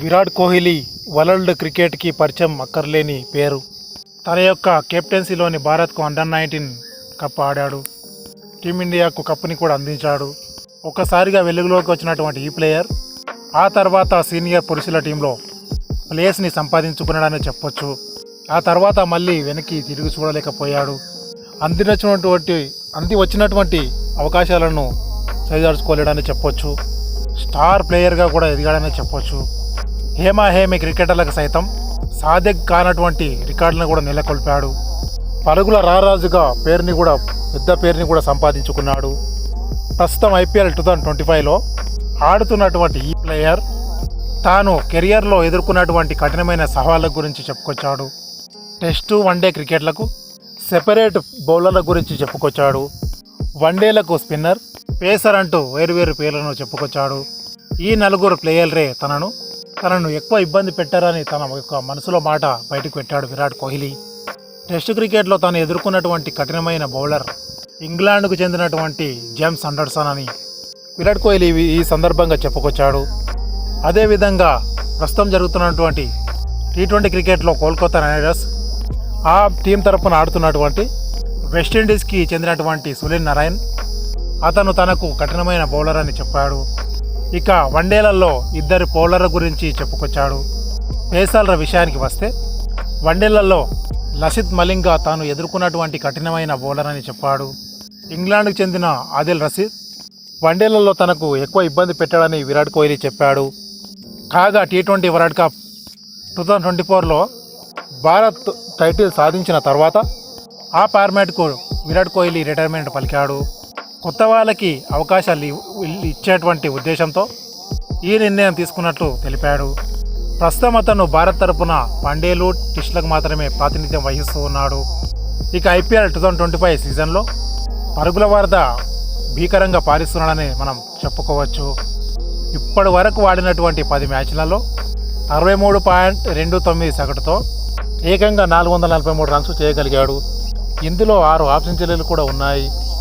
Virat Kohli world క్రికెట్కి పరిచయం అక్కర్లేని పేరు. తన యొక్క కెప్టెన్సీలోని భారత్కు అండర్ నైన్టీన్ కప్ ఆడాడు. టీమిండియాకు కప్పుని కూడా అందించాడు. ఒక్కసారిగా వెలుగులోకి వచ్చినటువంటి ఈ ప్లేయర్ ఆ తర్వాత సీనియర్ పురుషుల టీంలో ప్లేయర్స్ని సంపాదించుకున్నాడని చెప్పొచ్చు. ఆ తర్వాత మళ్ళీ వెనక్కి తిరిగి చూడలేకపోయాడు. అందినటువంటి అంది వచ్చినటువంటి అవకాశాలను సరిదార్చుకోలేడని చెప్పొచ్చు. స్టార్ ప్లేయర్గా కూడా ఎదిగాడని చెప్పొచ్చు. హేమా హేమి క్రికెటర్లకు సైతం సాధ్యం కానటువంటి రికార్డులను కూడా నెలకొల్పాడు. పరుగుల రారాజుగా పేరుని కూడా పెద్ద పేరుని కూడా సంపాదించుకున్నాడు. ప్రస్తుతం ఐపీఎల్ టూ థౌజండ్ ట్వంటీ ఫైవ్లో ఆడుతున్నటువంటి ఈ ప్లేయర్ తాను కెరియర్లో ఎదుర్కొన్నటువంటి కఠినమైన సవాళ్ళ గురించి చెప్పుకొచ్చాడు. టెస్టు వన్డే క్రికెట్లకు సెపరేట్ బౌలర్ల గురించి చెప్పుకొచ్చాడు. వన్డేలకు స్పిన్నర్ పేసర్ అంటూ వేరువేరు పేర్లను చెప్పుకొచ్చాడు. ఈ నలుగురు ప్లేయర్లే తనను తనను ఎక్కువ ఇబ్బంది పెట్టారని తన యొక్క మనసులో మాట బయటకు పెట్టాడు విరాట్ కోహ్లీ. టెస్ట్ క్రికెట్లో తాను ఎదుర్కొన్నటువంటి కఠినమైన బౌలర్ ఇంగ్లాండ్కు చెందినటువంటి జేమ్స్ అండర్సన్ అని విరాట్ కోహ్లీ ఈ- సందర్భంగా చెప్పుకొచ్చాడు. అదేవిధంగా ప్రస్తుతం జరుగుతున్నటువంటి టీ ట్వంటీ క్రికెట్లో కోల్కతా నైట్ రైడర్స్ ఆ టీం తరపున ఆడుతున్నటువంటి వెస్టిండీస్కి చెందినటువంటి సునీల్ నారాయణ్ అతను తనకు కఠినమైన బౌలర్ అని చెప్పాడు. ఇక వన్డేలలో ఇద్దరు బౌలర్ల గురించి చెప్పుకొచ్చాడు. పేసాలర విషయానికి వస్తే వన్డేలలో లసిత్ మలింగా తాను ఎదుర్కొన్నటువంటి కఠినమైన బౌలర్ అని చెప్పాడు. ఇంగ్లాండ్కు చెందిన ఆదిల్ రసీద్ వన్డేలలో తనకు ఎక్కువ ఇబ్బంది పెట్టాడని విరాట్ కోహ్లీ చెప్పాడు. కాగా T twenty World Cup two thousand twenty ఫోర్లో భారత్ టైటిల్ సాధించిన తర్వాత ఆ ఫార్మాట్కు విరాట్ కోహ్లీ రిటైర్మెంట్ పలికాడు. కొత్త వాళ్ళకి అవకాశాలు ఇచ్చేటువంటి ఉద్దేశంతో ఈ నిర్ణయం తీసుకున్నట్లు తెలిపాడు. ప్రస్తుతం అతను భారత్ తరపున వన్డేలు టిష్లకు మాత్రమే ప్రాతినిధ్యం వహిస్తూ ఉన్నాడు. ఇక IPL two thousand twenty five సీజన్లో పరుగుల వరద భీకరంగా పారిస్తున్నాడని మనం చెప్పుకోవచ్చు. ఇప్పటి వరకు ఆడినటువంటి పది మ్యాచ్లలో అరవై మూడు పాయింట్ రెండు తొమ్మిది సగటుతో ఏకంగా నాలుగు వందల నలభై మూడు రన్స్ చేయగలిగాడు. ఇందులో ఆరు ఆప్షన్ సెంచరీలు కూడా ఉన్నాయి.